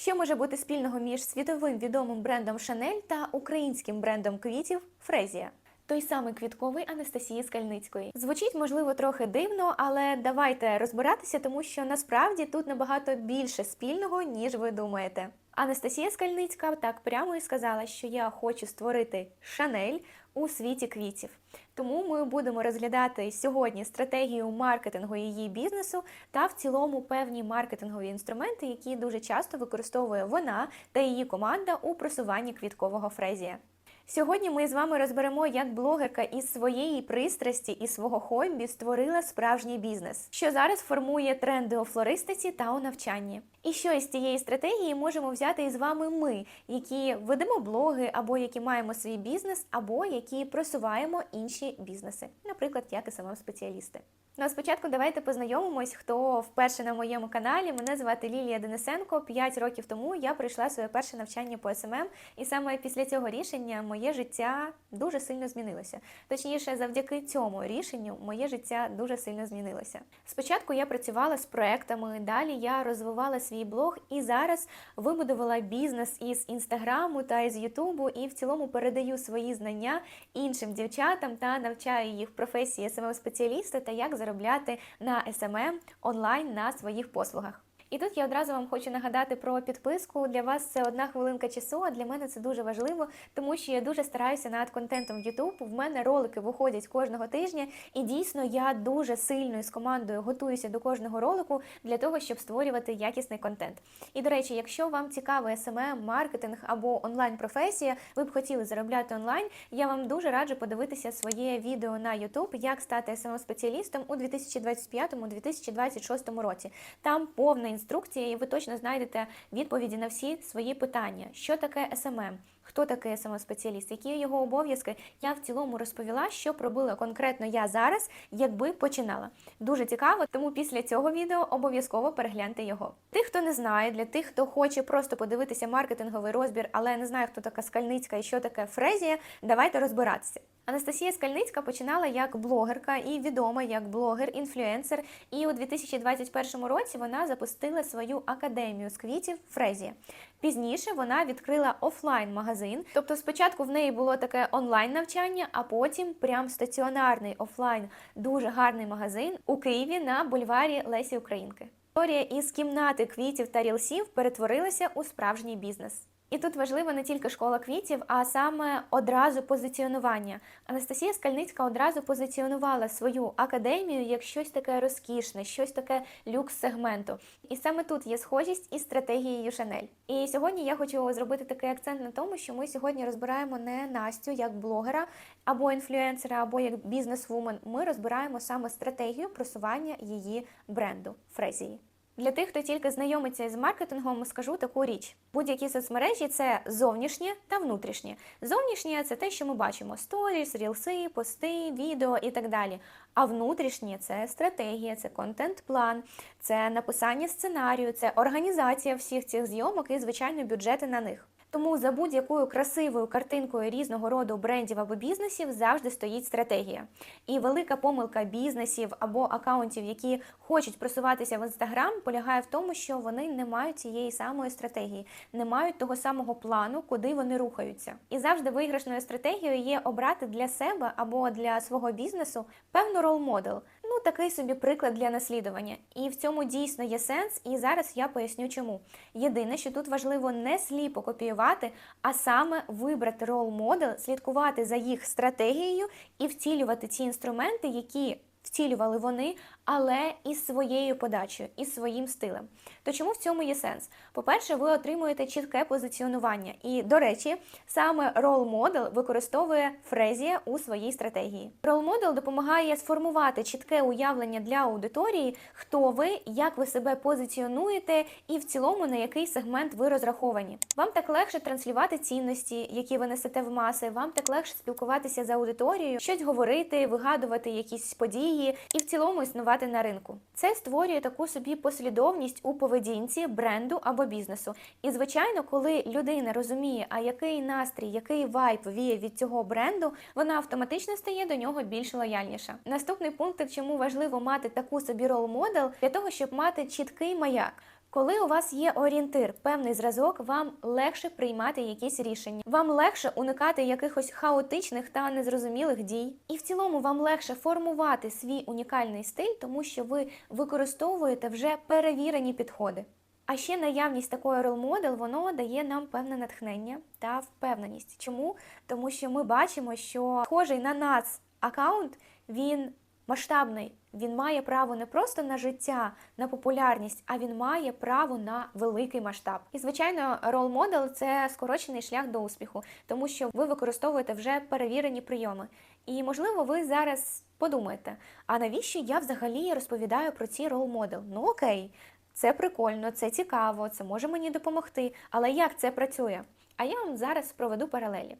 Що може бути спільного між світовим відомим брендом Chanel та українським брендом квітів Фрезія? Той самий квітковий Анастасії Скальницької. Звучить, можливо, трохи дивно, але давайте розбиратися, тому що насправді тут набагато більше спільного, ніж ви думаєте. Анастасія Скальницька так прямо і сказала, що я хочу створити Шанель у світі квітів. Тому ми будемо розглядати сьогодні стратегію маркетингу її бізнесу та в цілому певні маркетингові інструменти, які дуже часто використовує вона та її команда у просуванні квіткового фрезія. Сьогодні ми з вами розберемо, як блогерка із своєї пристрасті і свого хобі створила справжній бізнес, що зараз формує тренди у флористиці та у навчанні. І що із цієї стратегії можемо взяти із вами ми, які ведемо блоги, або які маємо свій бізнес, або які просуваємо інші бізнеси, наприклад, як і саме спеціалісти. Ну а спочатку давайте познайомимось, хто вперше на моєму каналі. Мене звати Лілія Денисенко. П'ять років тому я пройшла своє перше навчання по СММ, і саме після цього рішення моє життя дуже сильно змінилося. Точніше, завдяки цьому рішенню моє життя дуже сильно змінилося. Спочатку я працювала з проектами, далі я розвивала свій блог і зараз вибудувала бізнес із інстаграму та із Ютубу, і в цілому передаю свої знання іншим дівчатам та навчаю їх професії СММ спеціаліста та як заробляти на СММ онлайн на своїх послугах. І тут я одразу вам хочу нагадати про підписку. Для вас це одна хвилинка часу, а для мене це дуже важливо, тому що я дуже стараюся над контентом в YouTube. В мене ролики виходять кожного тижня, і дійсно я дуже сильно і з командою готуюся до кожного ролику для того, щоб створювати якісний контент. І до речі, якщо вам цікавий SMM, маркетинг або онлайн-професія, ви б хотіли заробляти онлайн, я вам дуже раджу подивитися своє відео на YouTube, як стати smm спеціалістом у 2025-2026 році. Там повна інструкція, і ви точно знайдете відповіді на всі свої питання. Що таке SMM? Хто такий smm спеціаліст які його обов'язки? Я в цілому розповіла, що пробила конкретно я зараз, якби починала. Дуже цікаво, тому після цього відео обов'язково перегляньте його. Тих, хто не знає, для тих, хто хоче просто подивитися маркетинговий розбір, але не знає, хто така скальницька і що таке фрезія, давайте розбиратися. Анастасія Скальницька починала як блогерка і відома як блогер-інфлюенсер. І у 2021 році вона запустила свою академію з квітів Фрезія. Пізніше вона відкрила офлайн-магазин. Тобто, спочатку в неї було таке онлайн навчання, а потім прям стаціонарний офлайн, дуже гарний магазин у Києві на бульварі Лесі Українки. Історія із кімнати квітів та рілсів перетворилася у справжній бізнес. І тут важлива не тільки школа квітів, а саме одразу позиціонування. Анастасія Скальницька одразу позиціонувала свою академію як щось таке розкішне, щось таке люкс-сегменту. І саме тут є схожість із стратегією Шанель. І сьогодні я хочу зробити такий акцент на тому, що ми сьогодні розбираємо не Настю як блогера або інфлюенсера, або як бізнес-вумен. Ми розбираємо саме стратегію просування її бренду Фрезії. Для тих, хто тільки знайомиться з маркетингом, скажу таку річ: будь-які соцмережі це зовнішнє та внутрішнє. Зовнішнє це те, що ми бачимо: сторіс, рілси, пости, відео і так далі. А внутрішнє це стратегія, це контент-план, це написання сценарію, це організація всіх цих зйомок і, звичайно, бюджети на них. Тому за будь-якою красивою картинкою різного роду брендів або бізнесів завжди стоїть стратегія. І велика помилка бізнесів або акаунтів, які хочуть просуватися в інстаграм, полягає в тому, що вони не мають цієї самої стратегії, не мають того самого плану, куди вони рухаються. І завжди виграшною стратегією є обрати для себе або для свого бізнесу певну рол-модел. Такий собі приклад для наслідування. І в цьому дійсно є сенс, і зараз я поясню чому. Єдине, що тут важливо не сліпо копіювати, а саме вибрати рол-модел, слідкувати за їх стратегією і втілювати ці інструменти, які втілювали вони, але із своєю подачею, із своїм стилем. То чому в цьому є сенс? По-перше, ви отримуєте чітке позиціонування. І, до речі, саме рол-модел використовує Фрезія у своїй стратегії. Рол-модел допомагає сформувати чітке уявлення для аудиторії, хто ви, як ви себе позиціонуєте, і в цілому на який сегмент ви розраховані. Вам так легше транслювати цінності, які ви несете в маси, вам так легше спілкуватися з аудиторією, щось говорити, вигадувати якісь події і в цілому існувати на ринку. Це створює таку собі послідовність у поведінці бренду або бізнесу. І звичайно, коли людина розуміє, а який настрій, який вайб віє від цього бренду, вона автоматично стає до нього більш лояльніша. Наступний пункт, чому важливо мати таку собі рол-модел, для того, щоб мати чіткий маяк. Коли у вас є орієнтир, певний зразок, вам легше приймати якісь рішення, вам легше уникати якихось хаотичних та незрозумілих дій. І в цілому вам легше формувати свій унікальний стиль, тому що ви використовуєте вже перевірені підходи. А ще наявність такої рол-модел, воно дає нам певне натхнення та впевненість. Чому? Тому що ми бачимо, що схожий на нас аккаунт, він масштабний. Він має право не просто на життя, на популярність, а він має право на великий масштаб. І звичайно, рол-модел це скорочений шлях до успіху, тому що ви використовуєте вже перевірені прийоми. І можливо, ви зараз подумаєте: а навіщо я взагалі розповідаю про ці рол-модел? Ну окей, це прикольно, це цікаво, це може мені допомогти. Але як це працює? А я вам зараз проведу паралелі.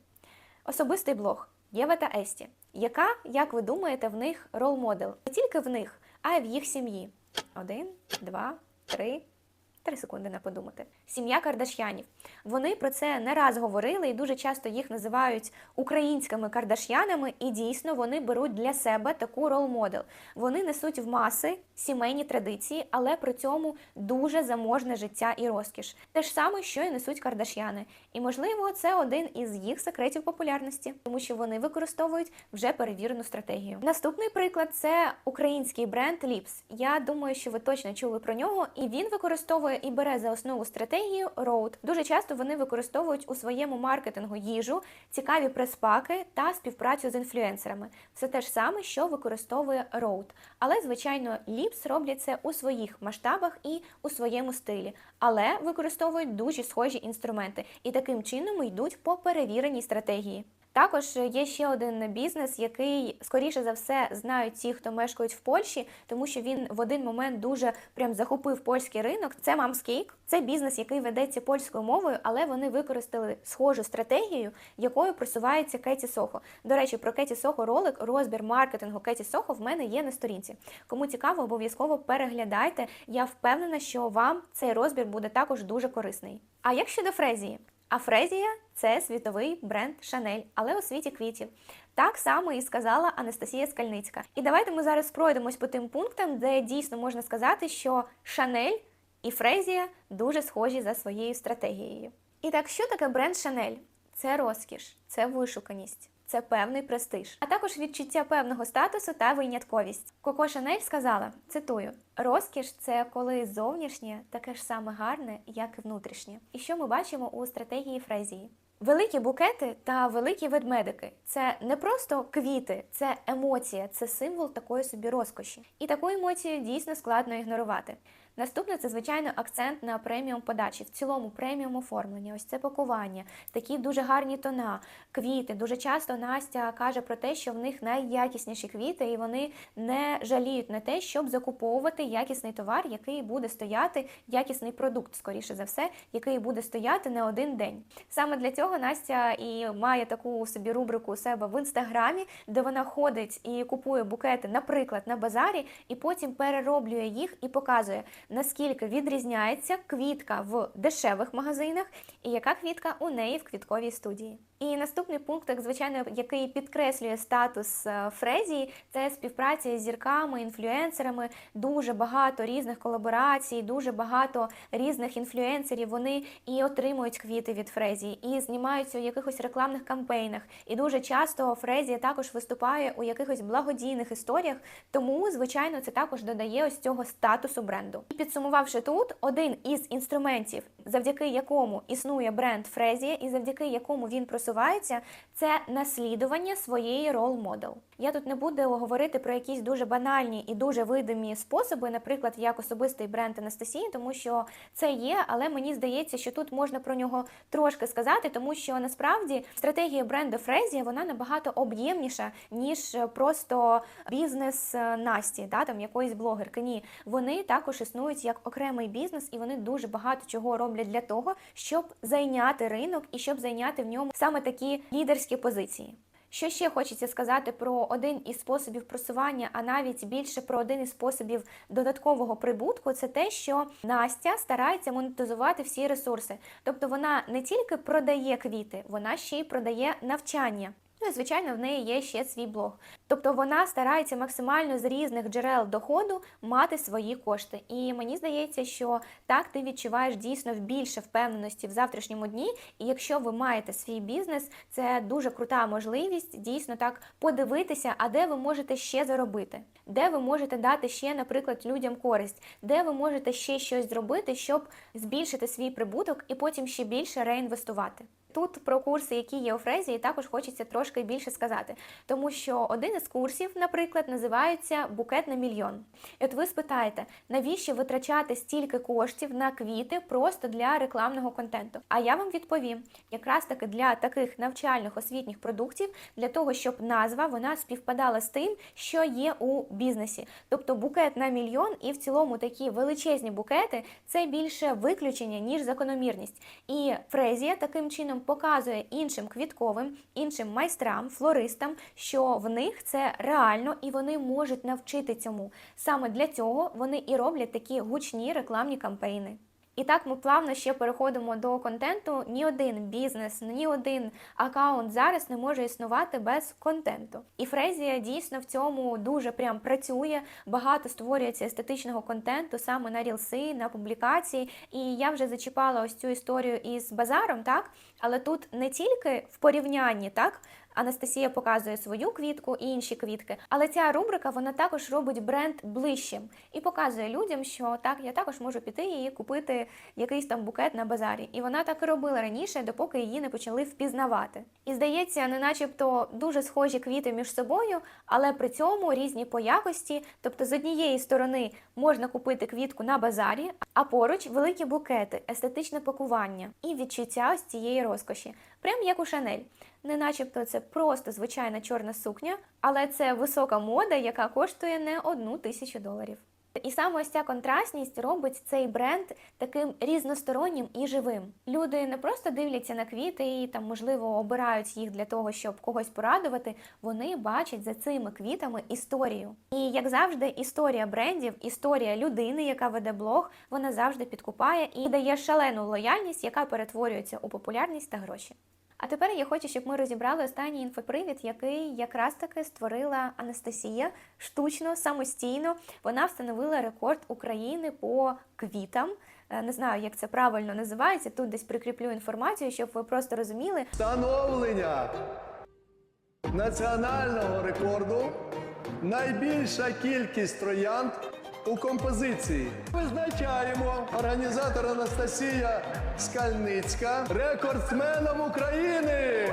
Особистий блог Єва та Есті. Яка, як ви думаєте, в них рол-модел? Не тільки в них, а й в їх сім'ї. Один, два, три. Три секунди не подумати. Сім'я Кардаш'янів. Вони про це не раз говорили і дуже часто їх називають українськими кардаш'янами, і дійсно вони беруть для себе таку рол-модел. Вони несуть в маси сімейні традиції, але при цьому дуже заможне життя і розкіш. Те ж саме, що і несуть кардаш'яни. І можливо, це один із їх секретів популярності, тому що вони використовують вже перевірену стратегію. Наступний приклад це український бренд Lips. Я думаю, що ви точно чули про нього, і він використовує і бере за основу стратегію Road. Дуже часто вони використовують у своєму маркетингу їжу, цікаві прес-паки та співпрацю з інфлюенсерами. Все те ж саме, що використовує Road. Але, звичайно, Lips роблять це у своїх масштабах і у своєму стилі, але використовують дуже схожі інструменти і таким чином йдуть по перевіреній стратегії. Також є ще один бізнес, який скоріше за все знають ті, хто мешкають в Польщі, тому що він в один момент дуже прям захопив польський ринок. Це Мамскейк. Це бізнес, який ведеться польською мовою, але вони використали схожу стратегію, якою просувається Кеті Сохо. До речі, про Кеті Сохо ролик, розбір маркетингу Кеті Сохо в мене є на сторінці. Кому цікаво, обов'язково переглядайте. Я впевнена, що вам цей розбір буде також дуже корисний. А як щодо Фрезії? А Фрезія це світовий бренд Шанель, але у світі квітів. Так само і сказала Анастасія Скальницька. І давайте ми зараз пройдемось по тим пунктам, де дійсно можна сказати, що Шанель і Фрезія дуже схожі за своєю стратегією. І так, що таке бренд Шанель? Це розкіш, це вишуканість. Це певний престиж, а також відчуття певного статусу та винятковість. Коко Шанель сказала: цитую: розкіш це коли зовнішнє таке ж саме гарне, як і внутрішнє. І що ми бачимо у стратегії Фрезії? Великі букети та великі ведмедики це не просто квіти, це емоція, це символ такої собі розкоші. І таку емоцію дійсно складно ігнорувати. Наступне це, звичайно, акцент на преміум подачі, в цілому преміум оформлення, ось це пакування, такі дуже гарні тона, квіти. Дуже часто Настя каже про те, що в них найякісніші квіти, і вони не жаліють на те, щоб закуповувати якісний товар, який буде стояти, якісний продукт, скоріше за все, який буде стояти не один день. Саме для цього Настя і має таку собі рубрику у себе в інстаграмі, де вона ходить і купує букети, наприклад, на базарі, і потім перероблює їх і показує наскільки відрізняється квітка в дешевих магазинах і яка квітка у неї в квітковій студії. І наступний пункт, як звичайно, який підкреслює статус е, Фрезії, це співпраця з зірками, інфлюенсерами, дуже багато різних колаборацій, дуже багато різних інфлюенсерів. Вони і отримують квіти від Фрезії, і знімаються у якихось рекламних кампейнах. І дуже часто Фрезія також виступає у якихось благодійних історіях. Тому, звичайно, це також додає ось цього статусу бренду. І підсумувавши тут, один із інструментів, завдяки якому існує бренд Фрезія, і завдяки якому він просувається, це наслідування своєї рол-модел. Я тут не буду говорити про якісь дуже банальні і дуже видимі способи, наприклад, як особистий бренд Анастасії, тому що це є, але мені здається, що тут можна про нього трошки сказати, тому що насправді стратегія бренду Фрезія вона набагато об'ємніша, ніж просто бізнес Насті, да, там якоїсь блогерки. Ні, вони також існують як окремий бізнес, і вони дуже багато чого роблять для того, щоб зайняти ринок і щоб зайняти в ньому саме такі лідерські позиції. Що ще хочеться сказати про один із способів просування, а навіть більше про один із способів додаткового прибутку, це те, що Настя старається монетизувати всі ресурси. Тобто вона не тільки продає квіти, вона ще й продає навчання. Ну і звичайно, в неї є ще свій блог. Тобто вона старається максимально з різних джерел доходу мати свої кошти. І мені здається, що так ти відчуваєш дійсно більше впевненості в завтрашньому дні. І якщо ви маєте свій бізнес, це дуже крута можливість дійсно так подивитися, а де ви можете ще заробити, де ви можете дати ще, наприклад, людям користь, де ви можете ще щось зробити, щоб збільшити свій прибуток і потім ще більше реінвестувати. Тут про курси, які є у Фрезії, також хочеться трошки більше сказати, тому що один із курсів, наприклад, називається Букет на мільйон. І от ви спитаєте, навіщо витрачати стільки коштів на квіти просто для рекламного контенту? А я вам відповім: якраз таки для таких навчальних освітніх продуктів, для того, щоб назва вона співпадала з тим, що є у бізнесі. Тобто букет на мільйон, і в цілому такі величезні букети це більше виключення ніж закономірність. І Фрезія таким чином показує іншим квітковим, іншим майстрам, флористам, що в них це реально і вони можуть навчити цьому. Саме для цього вони і роблять такі гучні рекламні кампейни. І так ми плавно ще переходимо до контенту. Ні один бізнес, ні один аккаунт зараз не може існувати без контенту. І Фрезія дійсно в цьому дуже прям працює. Багато створюється естетичного контенту саме на рілси, на публікації. І я вже зачіпала ось цю історію із базаром, так але тут не тільки в порівнянні, так. Анастасія показує свою квітку і інші квітки, але ця рубрика вона також робить бренд ближчим і показує людям, що так я також можу піти і купити якийсь там букет на базарі. І вона так і робила раніше, допоки її не почали впізнавати. І здається, не начебто дуже схожі квіти між собою, але при цьому різні по якості. Тобто, з однієї сторони можна купити квітку на базарі, а поруч великі букети, естетичне пакування і відчуття ось цієї розкоші, прям як у Шанель. Не начебто це просто звичайна чорна сукня, але це висока мода, яка коштує не одну тисячу доларів. І саме ось ця контрастність робить цей бренд таким різностороннім і живим. Люди не просто дивляться на квіти і там, можливо, обирають їх для того, щоб когось порадувати. Вони бачать за цими квітами історію. І як завжди, історія брендів, історія людини, яка веде блог, вона завжди підкупає і дає шалену лояльність, яка перетворюється у популярність та гроші. А тепер я хочу, щоб ми розібрали останній інфопривід, який якраз таки створила Анастасія штучно, самостійно. Вона встановила рекорд України по квітам. Е, Не знаю, як це правильно називається. Тут десь прикріплю інформацію, щоб ви просто розуміли. Встановлення національного рекорду найбільша кількість троянд у композиції. Визначаємо організатор Анастасія Скальницька рекордсменом України.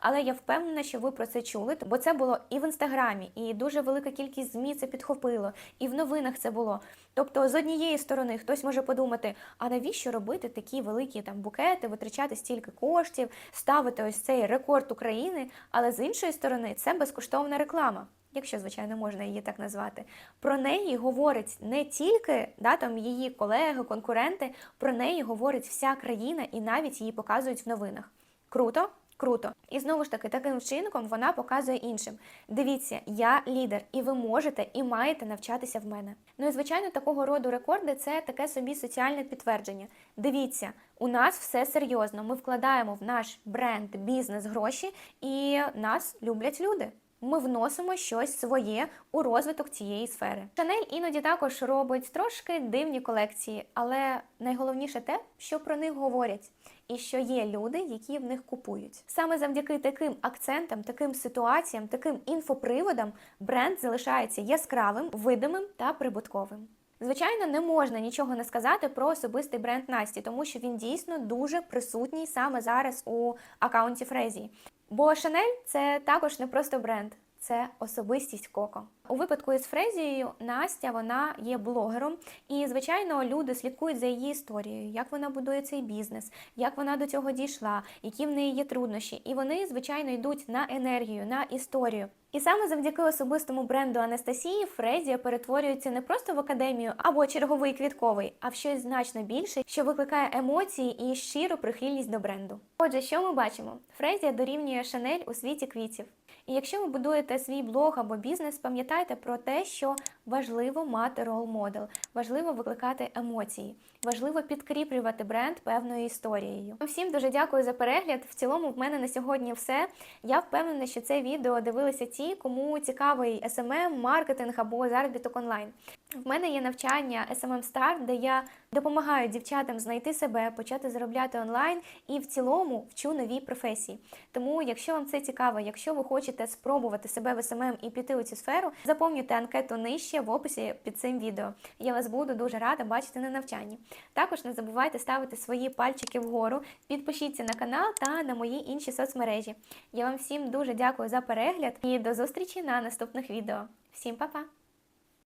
Але я впевнена, що ви про це чули, бо це було і в інстаграмі, і дуже велика кількість змі це підхопило, і в новинах це було. Тобто, з однієї сторони, хтось може подумати, а навіщо робити такі великі там букети, витрачати стільки коштів, ставити ось цей рекорд України, але з іншої сторони, це безкоштовна реклама. Якщо, звичайно, можна її так назвати, про неї говорить не тільки да, там, її колеги, конкуренти, про неї говорить вся країна і навіть її показують в новинах. Круто? Круто. І знову ж таки, таким вчинком вона показує іншим. Дивіться, я лідер, і ви можете і маєте навчатися в мене. Ну і звичайно, такого роду рекорди це таке собі соціальне підтвердження. Дивіться, у нас все серйозно. Ми вкладаємо в наш бренд, бізнес гроші, і нас люблять люди. Ми вносимо щось своє у розвиток цієї сфери. Шанель іноді також робить трошки дивні колекції, але найголовніше те, що про них говорять, і що є люди, які в них купують. Саме завдяки таким акцентам, таким ситуаціям, таким інфоприводам бренд залишається яскравим, видимим та прибутковим. Звичайно, не можна нічого не сказати про особистий бренд Насті, тому що він дійсно дуже присутній саме зараз у акаунті Фрезії. Бо Шанель це також не просто бренд, це особистість Коко. У випадку із Фрезією Настя вона є блогером, і звичайно люди слідкують за її історією, як вона будує цей бізнес, як вона до цього дійшла, які в неї є труднощі. І вони, звичайно, йдуть на енергію, на історію. І саме завдяки особистому бренду Анастасії Фрезія перетворюється не просто в академію або черговий квітковий, а в щось значно більше, що викликає емоції і щиру прихильність до бренду. Отже, що ми бачимо? Фрезія дорівнює Шанель у світі квітів. І якщо ви будуєте свій блог або бізнес, пам'ятайте про те, що важливо мати рол-модел, важливо викликати емоції, важливо підкріплювати бренд певною історією. Всім дуже дякую за перегляд. В цілому в мене на сьогодні все. Я впевнена, що це відео дивилися ті, кому цікавий SMM, маркетинг або заробіток онлайн. В мене є навчання SMM Start, де я допомагаю дівчатам знайти себе, почати заробляти онлайн і в цілому вчу нові професії. Тому, якщо вам це цікаво, якщо ви хочете спробувати себе в SMM і піти у цю сферу, заповнюйте анкету нижче в описі під цим відео. Я вас буду дуже рада бачити на навчанні. Також не забувайте ставити свої пальчики вгору, підпишіться на канал та на мої інші соцмережі. Я вам всім дуже дякую за перегляд і до зустрічі на наступних відео. Всім па-па!